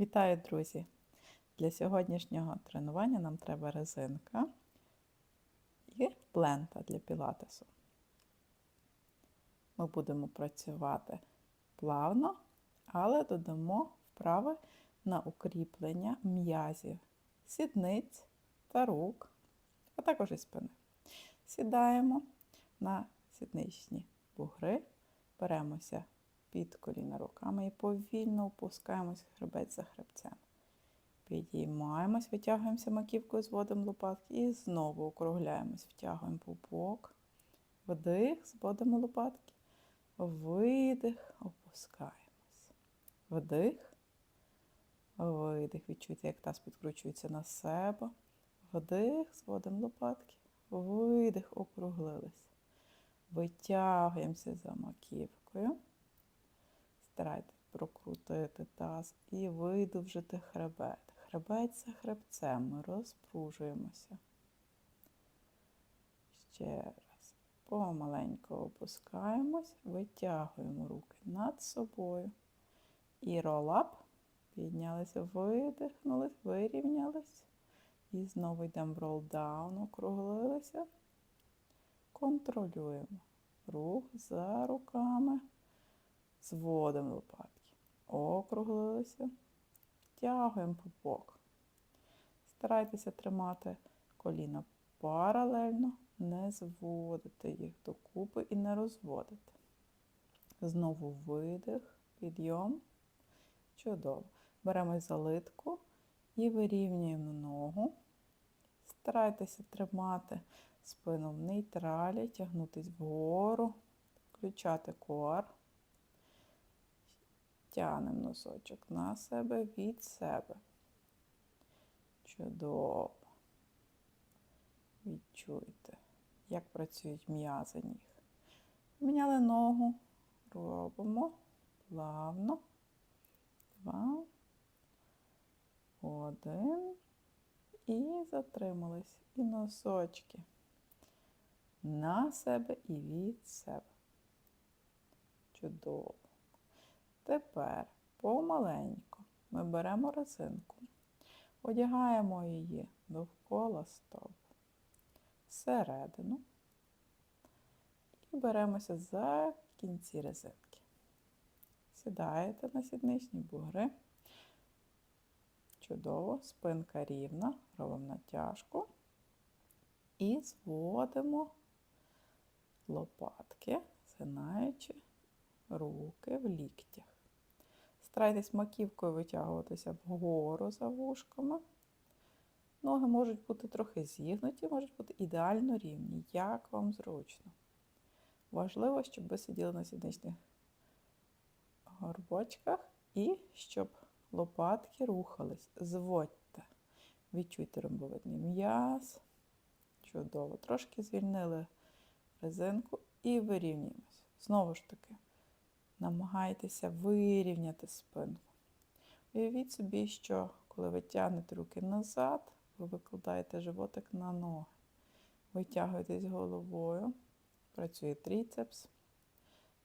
Вітаю, друзі! Для сьогоднішнього тренування нам треба резинка і плента для пілатесу. Ми будемо працювати плавно, але додамо вправи на укріплення м'язів, сідниць та рук, а також і спини. Сідаємо на сідничні бугри, беремося під коліна руками і повільно опускаємось хребець за хребцем. Підіймаємось, витягуємося маківкою, зводимо лопатки і знову округляємось, втягуємо пупок. Вдих, зводимо лопатки. Видих, опускаємось. Вдих. Видих. Відчуйте, як таз підкручується на себе. Вдих, зводимо лопатки. Видих, округлились. Витягуємося за маківкою. Старайтесь прокрутити таз і видовжити хребет. Хребець за хребцем ми розпружуємося. Ще раз. Помаленьку опускаємось, витягуємо руки над собою. І ролап. Піднялися, видихнули, вирівнялись. І знову йдемо в ролдаун, округлилися. Контролюємо рух за руками. Зводимо лопатки. Округлилися. Втягуємо пупок. Старайтеся тримати коліна паралельно, не зводити їх докупи і не розводити. Знову видих, підйом. Чудово. Беремо залитку і вирівнюємо ногу. Старайтеся тримати спину в нейтралі, тягнутись вгору, включати кор. Тянемо носочок на себе від себе. Чудово. Відчуйте, як працюють м'язи ніг. Міняли ногу, робимо плавно. Два. Один. І затримались. І носочки на себе і від себе. Чудово. Тепер помаленьку ми беремо резинку, одягаємо її довкола стоп, всередину і беремося за кінці резинки. Сідаєте на сідничні бугри. Чудово, спинка рівна, робимо натяжку і зводимо лопатки, згинаючи руки в ліктях. Старайтесь маківкою витягуватися вгору за вушками. Ноги можуть бути трохи зігнуті, можуть бути ідеально рівні, як вам зручно. Важливо, щоб ви сиділи на сідничних горбочках і щоб лопатки рухались. Зводьте. Відчуйте ромбовидний м'яз. Чудово. Трошки звільнили резинку і вирівнюємося. Знову ж таки, намагайтеся вирівняти спинку. Уявіть собі, що коли ви тягнете руки назад, ви викладаєте животик на ноги. Витягуєтесь головою, працює тріцепс,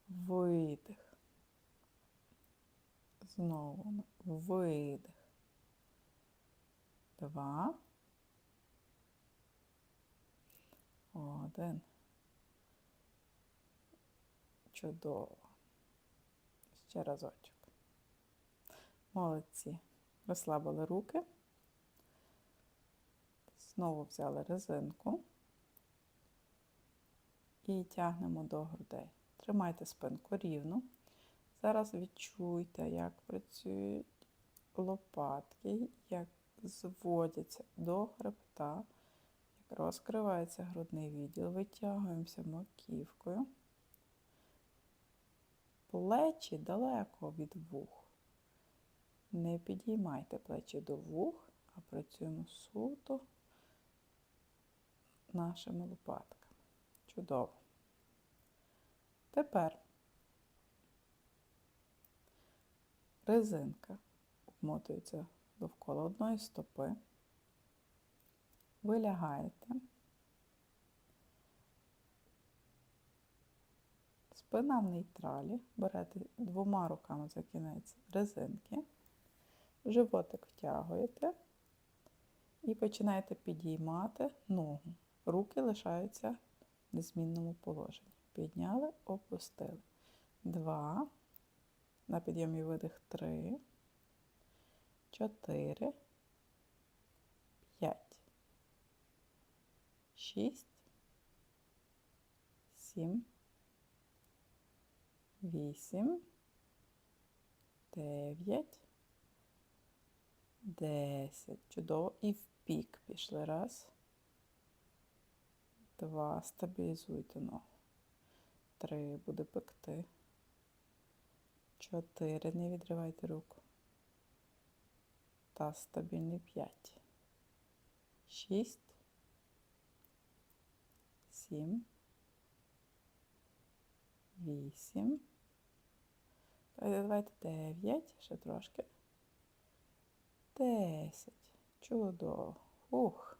видих. Знову видих. Два. Один. Чудово. Ще разочок. Молодці. Розслабили руки. Знову взяли резинку і тягнемо до грудей. Тримайте спинку рівно. Зараз відчуйте, як працюють лопатки, як зводяться до хребта, як розкривається грудний відділ. Витягуємося маківкою. Плечі далеко від вух. Не підіймайте плечі до вух, а працюємо суто нашими лопатками. Чудово. Тепер резинка обмотується довкола одної стопи. Ви лягаєте. Спина в нейтралі, берете двома руками за кінець резинки, Животик втягуєте і починаєте підіймати ногу. Руки лишаються в незмінному положенні. Підняли, опустили. Два. На підйомі видих три. Чотири. П'ять. Шість. Сім. Вісім. Дев'ять. Десять. Чудово. І в пік пішли. Раз. Два. Стабілізуйте ногу. Три. Буде пекти. Чотири. Не відривайте руку. Та стабільний п'ять. Шість. Сім. Вісім. Давайте дев'ять. Ще трошки. Десять. Чудово. Ух.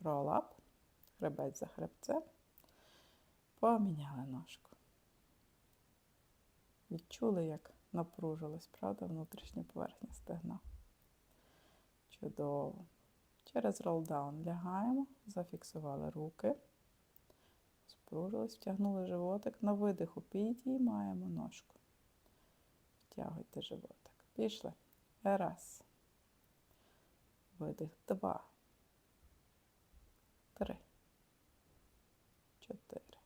Ролап. Хребець за хребцем. Поміняли ножку. Відчули, як напружилась, правда, внутрішня поверхня стегна. Чудово. Через ролдаун лягаємо, зафіксували руки, спружились, втягнули животик. На видиху підіймаємо ножку. Втягуйте животик. Пішли. Раз. Видих. Два. Три. Чотири.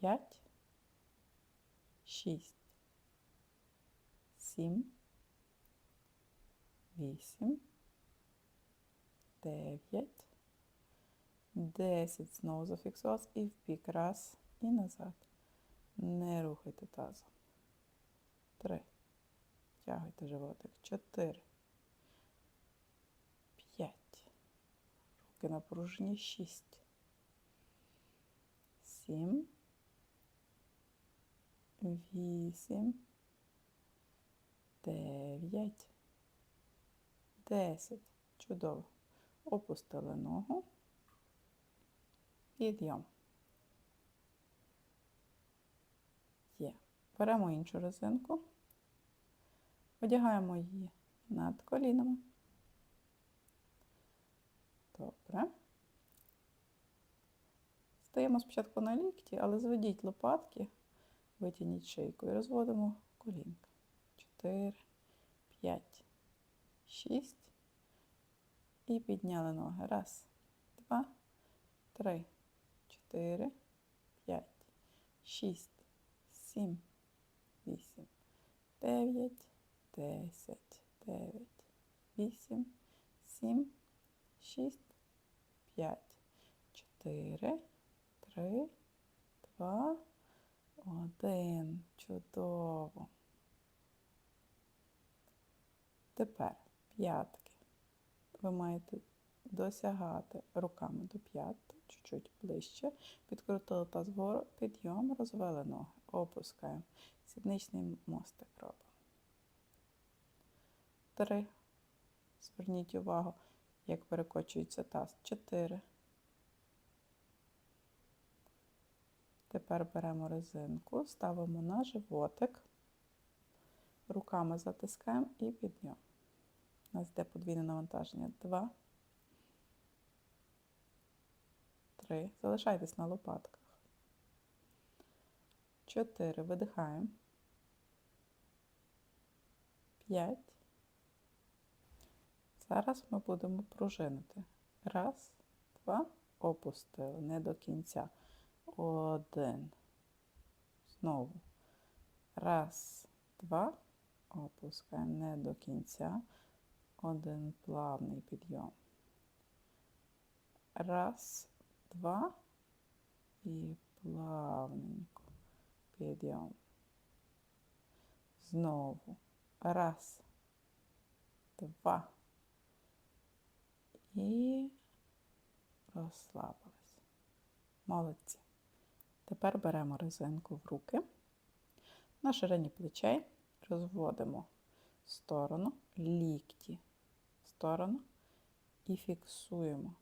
П'ять. Шість. Сім. Вісім. Дев'ять. Десять. Знову зафіксувалась і в бік. Раз. І назад. Не рухайте тазом. Три. Тягуйте животик. Чотири. П'ять. Руки напружені. Шість. Сім. Вісім. Дев'ять. Десять. Чудово. Опустили ногу. Підйом. Є. Беремо іншу резинку. Одягаємо її над колінами. Добре. Стаємо спочатку на лікті, але зведіть лопатки, витягніть шийку і розводимо колінка. 4, 5, 6. І підняли ноги. Раз, два, три, чотири, п'ять, шість, сім, вісім, дев'ять, десять, дев'ять, вісім, сім, шість, п'ять, чотири, три, два, один. Чудово. Тепер п'ятки. Ви маєте досягати руками до п'ят, чуть-чуть ближче. Підкрутили таз вгору, підйом, розвели ноги. Опускаємо. Сідничний мостик робимо. Три. Зверніть увагу, як перекочується таз. Чотири. Тепер беремо резинку, ставимо на животик, руками затискаємо і підйом. У нас йде подвійне навантаження. Два. Три. Залишайтесь на лопатках. Чотири. Видихаємо. П'ять. Зараз ми будемо пружинити. Раз, два, опустили. Не до кінця. Один. Знову. Раз, два. Опускаємо не до кінця. Один плавний підйом. Раз, два. І плавненько. Підйом. Знову. Раз, два. І розслабились. Молодці. Тепер беремо резинку в руки. На ширині плечей розводимо сторону, лікті в сторону і фіксуємо.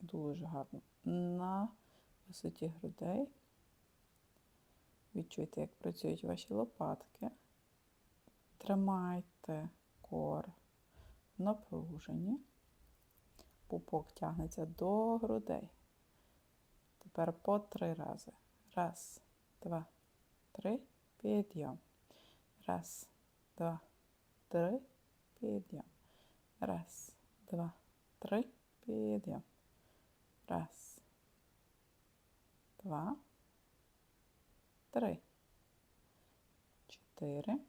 Дуже гарно. На висоті грудей. Відчуйте, як працюють ваші лопатки. Тримайте кор в напруженні. Пупок тягнеться до грудей. Тепер по три рази. Раз, два, три, підйом. Раз, два, три, підйом. Раз, два, три, підйом. Раз, два, три, чотири,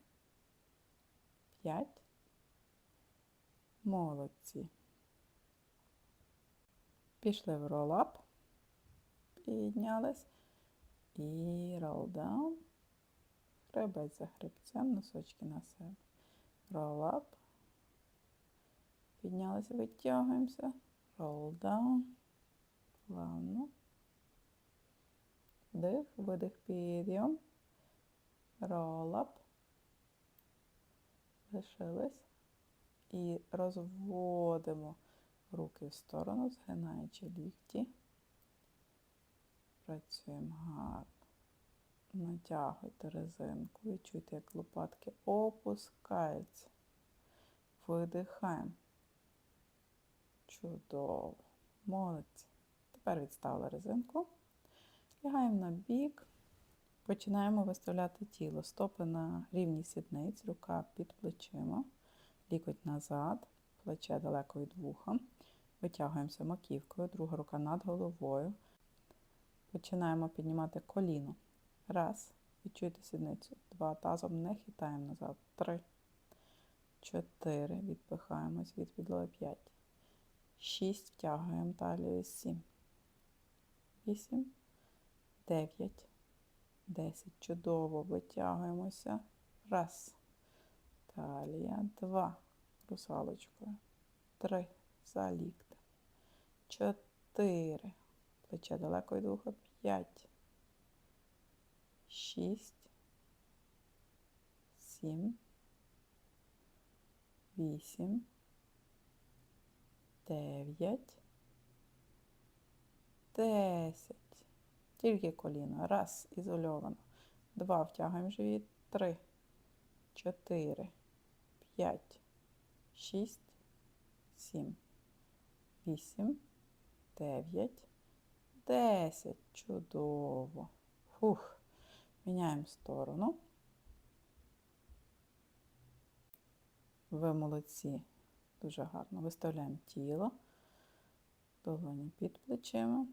п'ять. Молодці. Пішли в ролап. Піднялись. І roll down. Хребець за хребцем, носочки на себе. Roll up. Піднялися, витягуємося. Roll Плавно. Вдих, видих, підйом. Up. Лишились. І розводимо руки в сторону, згинаючи лікті. Працюємо гарно. Натягуйте резинку. Відчуйте, як лопатки опускаються. Видихаємо. Чудово. Молодці. Тепер відставили резинку. Лягаємо на бік. Починаємо виставляти тіло. Стопи на рівні сідниць, рука під плечима, лікоть назад, плече далеко від вуха. Витягуємося маківкою, друга рука над головою. Починаємо піднімати коліно. Раз. Відчуйте сідницю. Два. Тазом не хитаємо назад. Три. Чотири. Відпихаємось від підлоги. П'ять. Шість. Втягуємо талію. Сім. Вісім. Дев'ять. Десять. Чудово. Витягуємося. Раз. Талія. Два. Русалочкою. Три. За ліктем. Чотири. Плече далеко від вуха. П'ять. Шість. Сім. Вісім. Дев'ять. Десять. Тільки коліно. Раз. Ізольовано. Два. Втягуємо живіт. Три. Чотири. П'ять. Шість. Сім. Вісім. Дев'ять. Десять. Чудово. Фух. Міняємо сторону. Ви молодці. Дуже гарно. Виставляємо тіло. Долоні під плечима.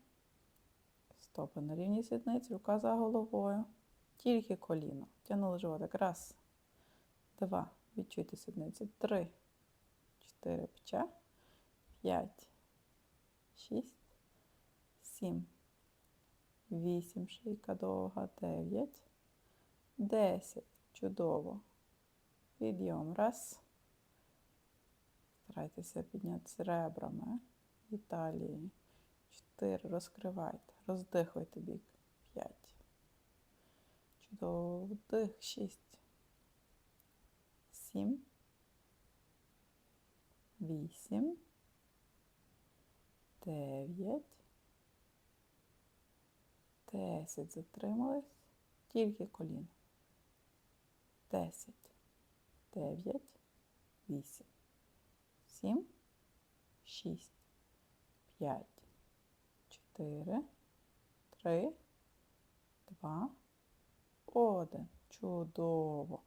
Стопи на рівні сідниць, рука за головою. Тільки коліно. Тягнули животик. Раз, два. Відчуйте сідниці. Три, чотири пча. П'ять. Шість. Сім. Вісім. Шийка довга. Дев'ять. Десять. Чудово. Підйом. Раз. Старайтеся підняти ребрами. І талією. 4. Розкривайте. Роздихуйте бік. 5. Чудово. Вдих. 6. 7. 8. 9. 10. Затримались. Тільки колін. 10. 9. 8. 7. 6. 5. Чотири. Три. Два. Один. Чудово.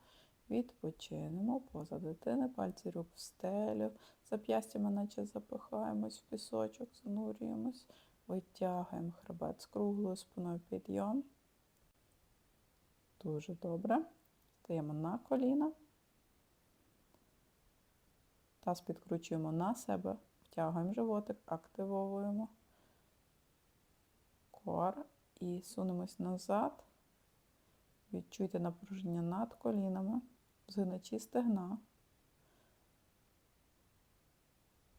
Відпочинемо поза дитини, пальці рук в стелю, зап'ястями наче запихаємось в пісочок, занурюємось, витягуємо хребет з круглою спиною підйом. Дуже добре. Стаємо на коліна. Таз підкручуємо на себе, втягуємо животик, активовуємо кор і сунемось назад. Відчуйте напруження над колінами, згиначі стегна.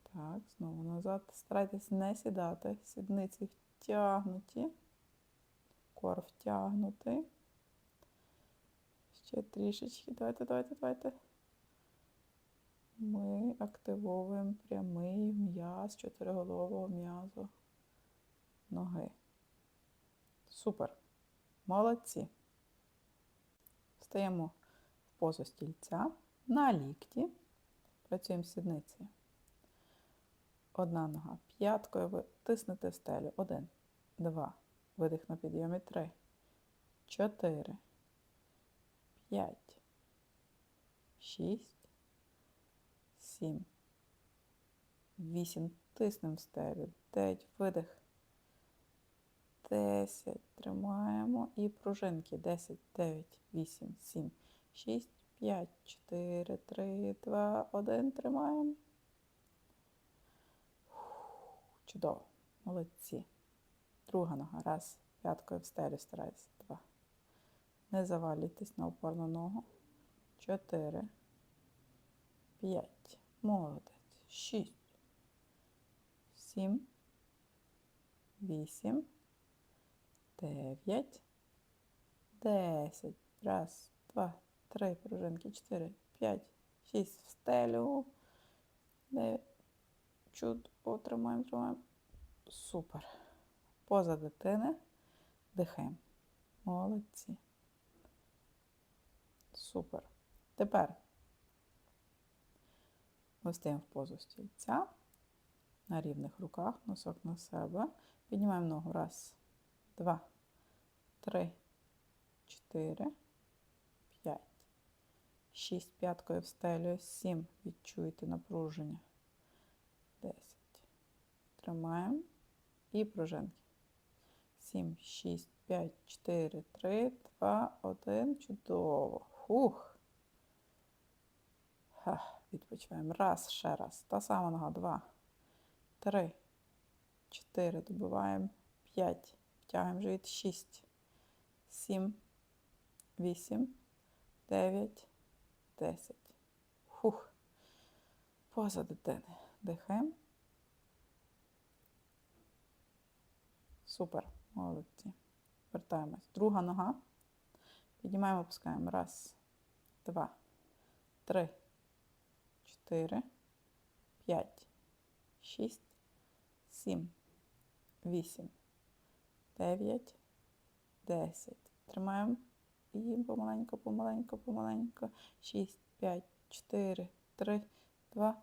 Так, знову назад. Старайтесь не сідати. Сідниці втягнуті. Кор втягнутий. Ще трішечки. Давайте, давайте, давайте. Ми активовуємо прямий м'яз чотириголового м'язу ноги. Супер. Молодці. Стаємо в позу стільця. На лікті. Працюємо сідницею. Одна нога п'яткою ви тиснете в стелю. Один, два. Видих на підйомі. Три, чотири, п'ять, шість, сім, вісім. Тиснемо в стелю. Дев'ять. Видих. Десять. Тримаємо. І пружинки. Десять, дев'ять, вісім, сім, шість, п'ять, чотири, три, два, один. Тримаємо. Чудово. Молодці. Друга нога. Раз. П'яткою в стелю старайся. Два. Не завалюйтесь на опорну ногу. Чотири. П'ять. Молодець. Шість. Сім. Вісім. Дев'ять. Десять. Раз, два, три. Пружинки. Чотири. П'ять. Шість. В стелю. Дев'ять. Чудово. Тримаємо, тримаємо. Супер. Поза дитини. Дихаємо. Молодці. Супер. Тепер ми стаємо в позу стільця. На рівних руках, носок на себе. Піднімаємо ногу. Раз, два, три, чотири, п'ять, шість. П'яткою в стелю. Сім. Відчуйте напруження. Десять. Тримаємо. І пружинки. 7, 6, 5, 4, 3, 2, 1. Чудово. Хух. Ха, відпочиваємо. Раз, ще раз. Та сама нога. Два, три, чотири. Добиваємо. П'ять. Втягуємо живіт. Шість, сім, вісім, дев'ять, десять. Хух. Поза дитини. Дихаємо. Супер, молодці. Вертаємось. Друга нога. Піднімаємо, опускаємо. Раз, два, три, чотири, п'ять, шість, сім, вісім, дев'ять, десять. Тримаємо. І помаленько, помаленько, помаленько. Шість, п'ять, чотири, три, два,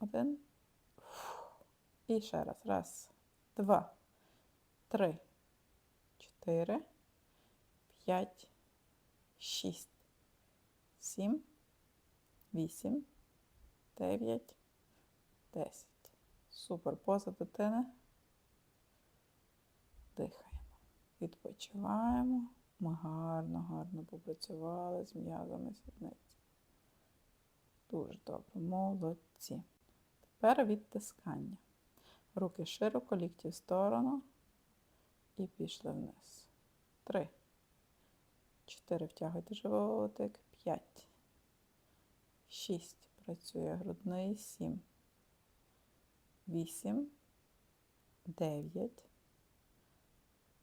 один. І ще раз. Раз, два три, чотири, п'ять, шість, сім, вісім, дев'ять, десять. Супер. Поза дитини. Дихаємо. Відпочиваємо. Ми гарно, гарно попрацювали з м'язами сідниці. Дуже добре. Молодці. Тепер відтискання. Руки широко, лікті в сторону і пішли вниз. Три. Чотири. Втягуйте животик. П'ять. Шість. Працює грудний. Сім. Вісім. Дев'ять.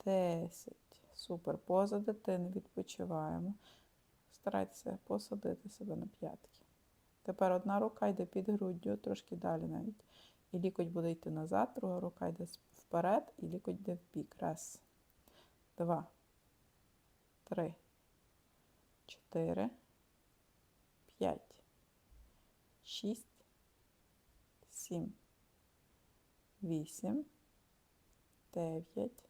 Десять. Супер. Поза дитини відпочиваємо. Старайтеся посадити себе на п'ятки. Тепер одна рука йде під груддю, трошки далі навіть. І лікоть буде йти назад, друга рука йде вперед, і лікоть йде в бік. Раз, два, три, чотири, п'ять, шість, сім, вісім, дев'ять,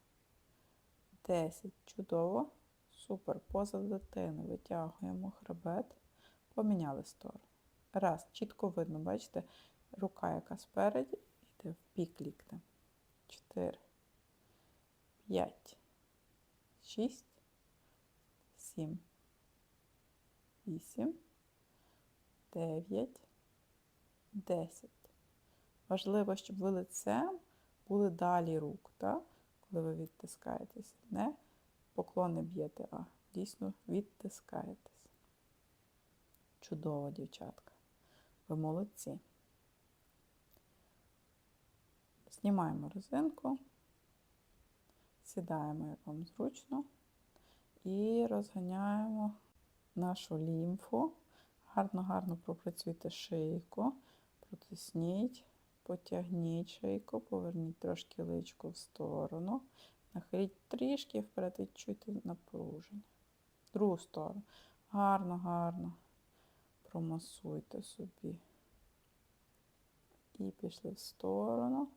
десять. Чудово. Супер. Поза дитини. Витягуємо хребет. Поміняли сторону. Раз. Чітко видно, бачите? рука, яка спереді, йде в бік ліктем. 4, 5, 6, 7, 8, 9, 10. Важливо, щоб ви лицем були далі рук, так? Коли ви відтискаєтеся. Не поклони б'єте, а дійсно відтискаєтесь. Чудово, дівчатка. Ви молодці. Знімаємо резинку, сідаємо, як вам зручно, і розганяємо нашу лімфу. Гарно-гарно пропрацюйте шийку, протисніть, потягніть шийку, поверніть трошки личку в сторону, нахиліть трішки вперед, відчуйте напруження. Другу сторону. Гарно, гарно. промасуйте собі. І пішли в сторону.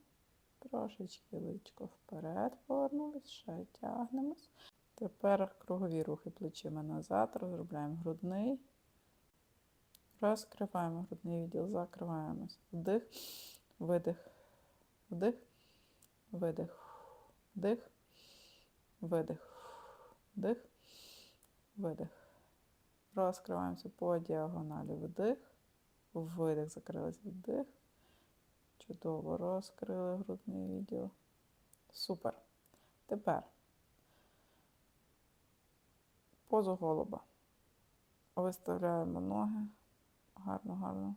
Трошечки личко вперед повернулись, ще тягнемось. Тепер кругові рухи плечима назад, розробляємо грудний. Розкриваємо грудний відділ, закриваємось. Вдих, видих, вдих, видих, вдих, видих, вдих, видих. Розкриваємося по діагоналі. Вдих, видих, закрилися вдих. Чудово розкрили грудний відділ. Супер. Тепер позу голуба. Виставляємо ноги. Гарно, гарно.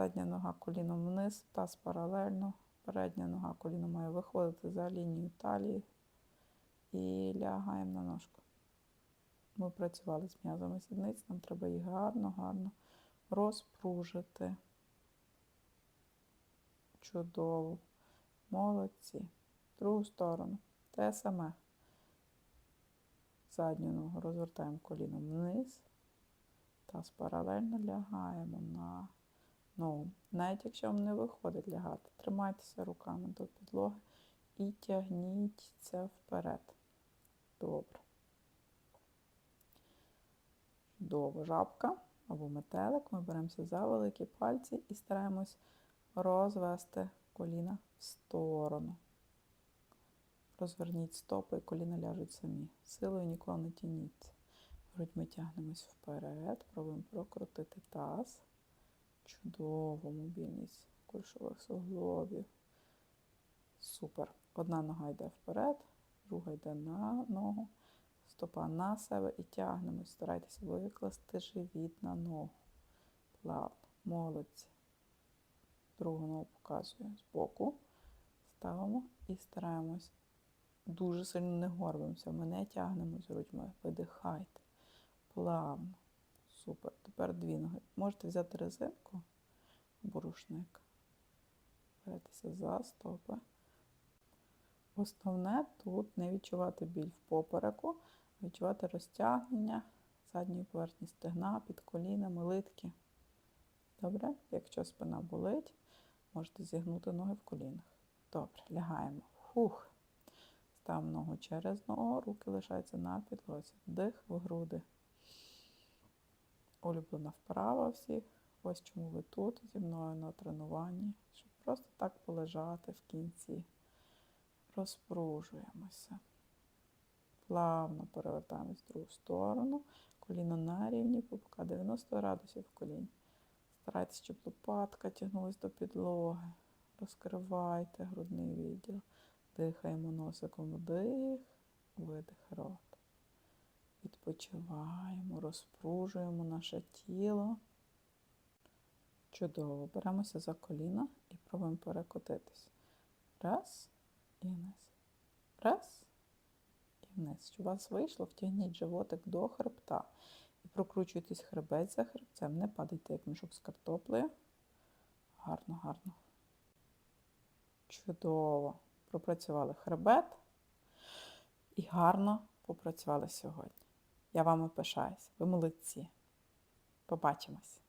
Задня нога коліном вниз, таз паралельно. Передня нога коліно має виходити за лінію талії. І лягаємо на ножку. Ми працювали з м'язами сідниць, нам треба їх гарно, гарно розпружити. Чудово. Молодці. Другу сторону. Те саме. Задню ногу розвертаємо коліном вниз. Таз паралельно лягаємо на ногу. Навіть якщо вам не виходить лягати, тримайтеся руками до підлоги і тягніться вперед. Добре. Чудово. Жабка або метелик. Ми беремося за великі пальці і стараємось розвести коліна в сторону. Розверніть стопи і коліна ляжуть самі. Силою ніколи не тяніться. Грудьми тягнемось вперед, пробуємо прокрутити таз. Чудово, мобільність кульшових суглобів. Супер. Одна нога йде вперед, друга йде на ногу, стопа на себе і тягнемось. Старайтеся викласти живіт на ногу. Плавно. Молодці. Другу ногу показую збоку. Ставимо і стараємось. Дуже сильно не горбимося. Ми не тягнемось грудьми. Видихайте. Плавно. Супер. Тепер дві ноги. Можете взяти резинку або рушник. Беретеся за стопи. Основне тут не відчувати біль в попереку, а відчувати розтягнення задньої поверхні стегна, під колінами, литки. Добре? Якщо спина болить, можете зігнути ноги в колінах. Добре, лягаємо. Хух. Ставимо ногу через ногу, руки лишаються на підлозі. Вдих в груди. Улюблена вправа всіх. Ось чому ви тут зі мною на тренуванні, щоб просто так полежати в кінці. Розпружуємося. Плавно перевертаємось в другу сторону. Коліно на рівні, пупка 90 градусів в коліні. Старайтесь, щоб лопатка тягнулась до підлоги. Розкривайте грудний відділ. Дихаємо носиком вдих, видих рот. Відпочиваємо, розпружуємо наше тіло. Чудово. Беремося за коліна і пробуємо перекотитись. Раз і вниз. Раз і вниз. Щоб у вас вийшло, втягніть животик до хребта. І прокручуйтесь хребець за хребцем. Не падайте, як мішок з картоплею. Гарно, гарно. Чудово. Пропрацювали хребет і гарно попрацювали сьогодні. Я вами пишаюсь. Ви молодці. Побачимось!